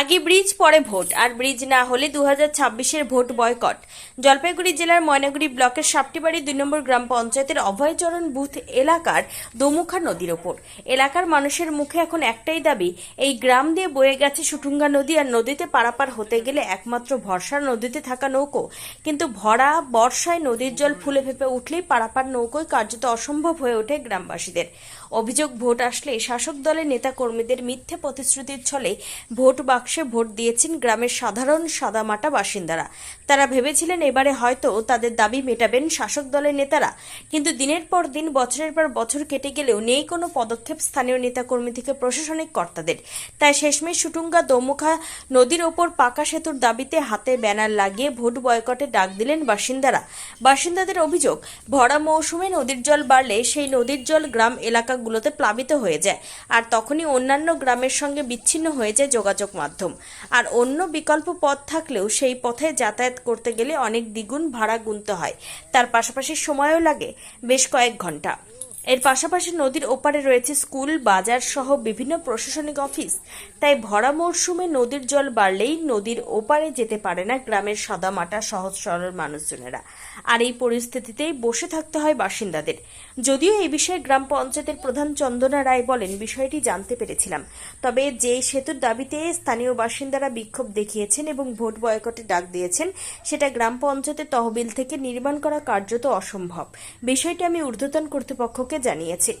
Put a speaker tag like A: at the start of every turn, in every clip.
A: আগে ব্রিজ, পরে ভোট। আর ব্রিজ না হলে দু হাজার ছাব্বিশের ভোট বয়কট। জলপাইগুড়ি জেলার ময়নাগুড়ি ব্লকের সাপটিবাড়ি দুই নম্বর গ্রাম পঞ্চায়েতের অভয়চরণ বুথ এলাকার দোমুখা নদীর ওপর। এলাকার মানুষের মুখে এখন একটাই দাবি, এই গ্রাম দিয়ে বয়ে গেছে সুটুঙ্গা নদী আর নদীতে পারাপার হতে গেলে একমাত্র ভরসা নদীতে থাকা নৌকো। কিন্তু ভরা, বর্ষায় নদীর জল ফুলে ফেপে উঠলেই পারাপার নৌকোয় কার্যত অসম্ভব হয়ে ওঠে গ্রামবাসীদের। অভিযোগ ভোট আসলে শাসক দলের নেতা কর্মীদের মিথ্যে প্রতিশ্রুতির ছলে ভোট বাক্সে ভোট দিয়েছেন গ্রামের সাধারণ সাদামাটা বাসিন্দারা। তারা ভেবেছিলেন এবারে হয়তো তাদের দাবি মেটাবেন শাসক দলের নেতারা। কিন্তু দিনের পর দিন, বছরের পর বছর কেটে গেলেও নেই কোনো পদক্ষেপ স্থানীয় নেতাকর্মী থেকে প্রশাসনিক কর্তাদের। তাই শেষমেশ সুটুঙ্গা দোমুখা নদীর ওপর পাকা সেতুর দাবিতে হাতে ব্যানার লাগিয়ে ভোট বয়কটে ডাক দিলেন বাসিন্দারা। বাসিন্দাদের অভিযোগ, ভরা মৌসুমে নদীর জল বাড়লে সেই নদীর জল গ্রাম এলাকাগুলোতে প্লাবিত হয়ে যায় আর তখনই অন্যান্য গ্রামের সঙ্গে বিচ্ছিন্ন হয়ে যায় যোগাযোগ মাধ্যম। আর অন্য বিকল্প পথ থাকলেও সেই পথে যাতায়াত করতে গেলে অনেক দ্বিগুণ ভাড়া গুনতে হয়। তার পাশাপাশি সময়ও লাগে, বেশ কয়েক ঘণ্টা। এর পাশাপাশি নদীর ওপারে রয়েছে স্কুল, বাজার সহ বিভিন্ন প্রশাসনিক অফিস। তাই ভরা মরশুমে নদীর জল বাড়লেই নদীর ওপারে যেতে পারে না গ্রামের সাদামাটা সহজ সরল মানুষজনেরা। আর এই পরিস্থিতিতেই বসে থাকতে হয় বাসিন্দাদের। যদিও এই বিষয়ে গ্রাম পঞ্চায়েতের প্রধান চন্দনা রায় বলেন, বিষয়টি জানতে পেরেছিলাম। তবে যে সেতুর দাবিতে স্থানীয় বাসিন্দারা বিক্ষোভ দেখিয়েছেন এবং ভোট বয়কটে ডাক দিয়েছেন, সেটা গ্রাম পঞ্চায়েতের তহবিল থেকে নির্মাণ করা কার্যত অসম্ভব। বিষয়টি আমি ঊর্ধ্বতন কর্তৃপক্ষকে জানিয়েছি।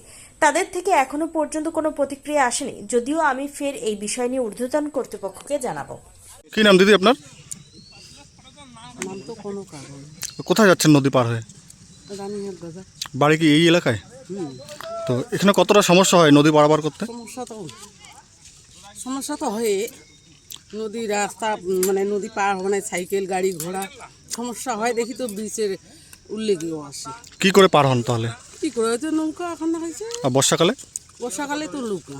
A: তাদের থেকে এখনও পর্যন্ত কোনো প্রতিক্রিয়া আসেনি যদিও আমি ফের এই বিষয় নিয়ে ঊর্ধ্বতন কর্তৃপক্ষকে জানাব।
B: কি নাম দিদি আপনার?
C: নাম তো কোনো কারণ।
B: কোথায় যাচ্ছেন নদী পার হয়ে? বাড়ি কি এই এলাকায়? তো এখানে কতটা সমস্যা হয় নদী পারাপার করতে?
C: সমস্যা তো সমস্যা তো হয়ে নদী রাস্তা মানে নদী পার মানে সাইকেল গাড়ি ঘোড়া সমস্যা হয় দেখি তো ব্রিজের উল্লেখেও আসে।
B: কি করে পার হন তাহলে?
C: কী করে নৌকা এখন হয়েছে
B: আর বর্ষাকালে?
C: বর্ষাকালে তো নৌকা।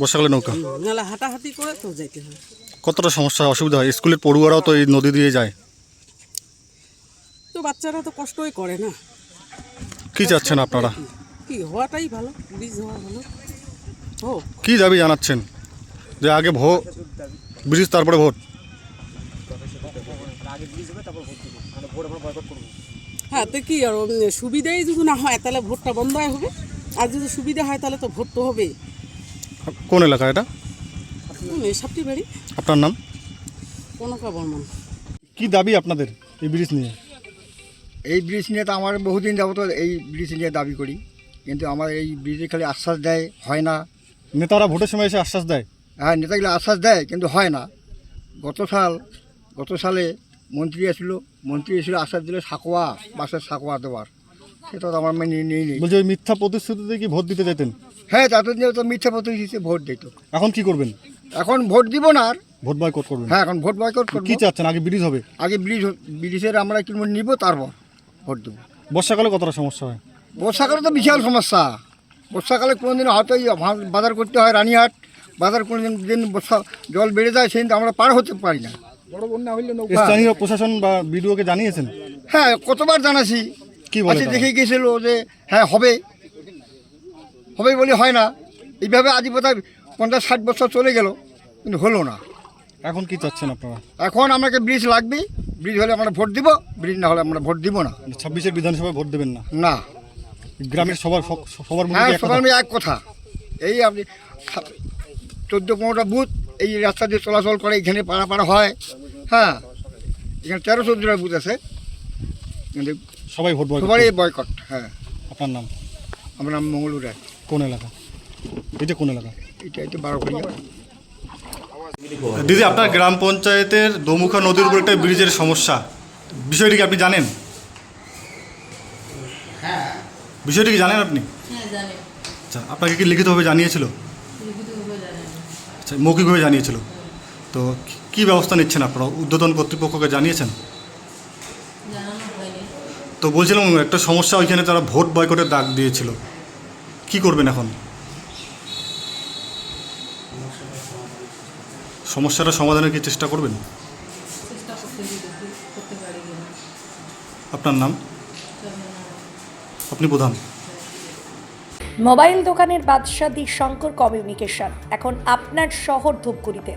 B: বর্ষাকালে নৌকা?
C: নাহলে হাঁটাহাঁটি করে তো যেতে হয়।
B: কতটা সমস্যা অসুবিধা হয়? স্কুলের পড়ুয়ারাও তো এই নদী দিয়ে যায়।
C: তো বাচ্চারা তো কষ্টই করে না।
B: কি চাচ্ছেন আপনারা?
C: কি? হওয়াটাই ভালো ব্রিজ হওয়া ভালো। হোক।
B: কি দাবি জানাচ্ছেন? যে আগে ভো ব্রিজ তারপরে ভোট?
C: হ্যাঁ তো কি আর সুবিধাই যদি না হয় তাহলে ভোটটা বন্ধ হয়ে হবে। আর যদি সুবিধা হয় তাহলে তো ভোট তো হবে
B: কোন এলাকা এটা?
C: সবটি বাড়ি।
B: আপনার নাম?
C: কোনো বর্মন।
B: কি দাবি আপনাদের এই ব্রিজ নিয়ে?
D: এই ব্রিজ নিয়ে তো আমার বহুদিন যাবত এই ব্রিজ নিয়ে দাবি করি। কিন্তু আমার এই ব্রিজে খালি আশ্বাস দেয় হয় না।
B: নেতারা ভোটের সময় এসে আশ্বাস দেয়?
D: হ্যাঁ নেতাগুলো আশ্বাস দেয় কিন্তু হয় না। গত সাল গত সালে মন্ত্রী এসেছিল মন্ত্রী এসেছিল আশ্বাস দিলে সাকোয়া বাসের সাকোয়া দেওয়ার। সেটা তো আমার মেনে নিয়ে নেই।
B: বলছি ওই মিথ্যা প্রতিশ্রুতিতে কি ভোট দিতে যেতেন
D: হ্যাঁ তাদের নিয়ে তো মিথ্যা প্রতিশ্রুতি ভোট দিত।
B: এখন কি করবেন?
D: এখন ভোট দিব না আর।
B: ভোট বয়কট করবেন?
D: হ্যাঁ এখন ভোট বয়কট করব।
B: কি চাচ্ছেন? আগে ব্রিজ হবে?
D: আগে ব্রিজ ব্রিজের আমরা কি নিব তারপর ভোট দেবো।
B: বর্ষাকালে কতটা সমস্যা হয়?
D: বর্ষাকালে তো বিশাল সমস্যা। বর্ষাকালে কোনো দিন হয়তো বাজার করতে হয় রানীহাট। বাজার কোনো দিন বর্ষা জল বেড়ে যায় সেদিন আমরা পার হতে পারি না। বড় বন্যা হইলে নৌকা।
B: স্থানীয় প্রশাসন বা বিডিওকে জানিয়েছেন?
D: হ্যাঁ কতবার জানাছি।
B: কি বলে তারা?
D: দেখে গেছিল যে হ্যাঁ হবে। হবে বলে হয় না। এইভাবে আজ বোধহয় পঞ্চাশ ষাট বছর চলে গেল কিন্তু হলো না।
B: এখন কি চাচ্ছেন আপনারা?
D: এখন আমাকে ব্রিজ লাগবে। ব্রিজ হলে আমরা ভোট দিব ব্রিজ না হলে আমরা ভোট দিব না।
B: ছাব্বিশের বিধানসভায় ভোট দেবেন না?
D: না।
B: গ্রামের সবার সবার
D: হ্যাঁ? সবার মিলে এক কথা। এই আপনি চোদ্দ পনেরোটা বুথ এই রাস্তা দিয়ে চলাচল করে এখানে পাড়া হয়। হ্যাঁ এখানে তেরো চোদ্দোটা বুথ আছে। কিন্তু
B: সবাই ভোট বয়কট
D: সবারই বয়কট হ্যাঁ।
B: আপনার নাম?
D: আমার নাম মঙ্গলু রায়।
B: কোন এলাকা? এটা কোন এলাকা?
D: এটা এটা বারো
B: দিদি আপনার গ্রাম পঞ্চায়েতের দমুখা নদীর উপর একটা ব্রিজের সমস্যা। বিষয়টি কি আপনি জানেন? বিষয়টি কি জানেন আপনি?
E: হ্যাঁ
B: আচ্ছা আপনাকে কি লিখিতভাবে জানিয়েছিল? আচ্ছা মৌখিকভাবে জানিয়েছিল? তো কি- ব্যবস্থা নিচ্ছেন আপনারা? উদ্বোধন কর্তৃপক্ষকে জানিয়েছেন? তো বলছিলাম একটা সমস্যা ওইখানে তারা ভোট বয়কটের ডাক দিয়েছিল। কি করবেন এখন? সমস্যাটা সমাধানের কি চেষ্টা করবেন?
E: চেষ্টা করতে যদি করতে পারি কিনা
B: আপনার নাম? আপনি প্রধান।
F: মোবাইল দোকানের বাদশাদি শঙ্কর কমিউনিকেশন। এখন আপনার শহর ধূপগুড়িতে।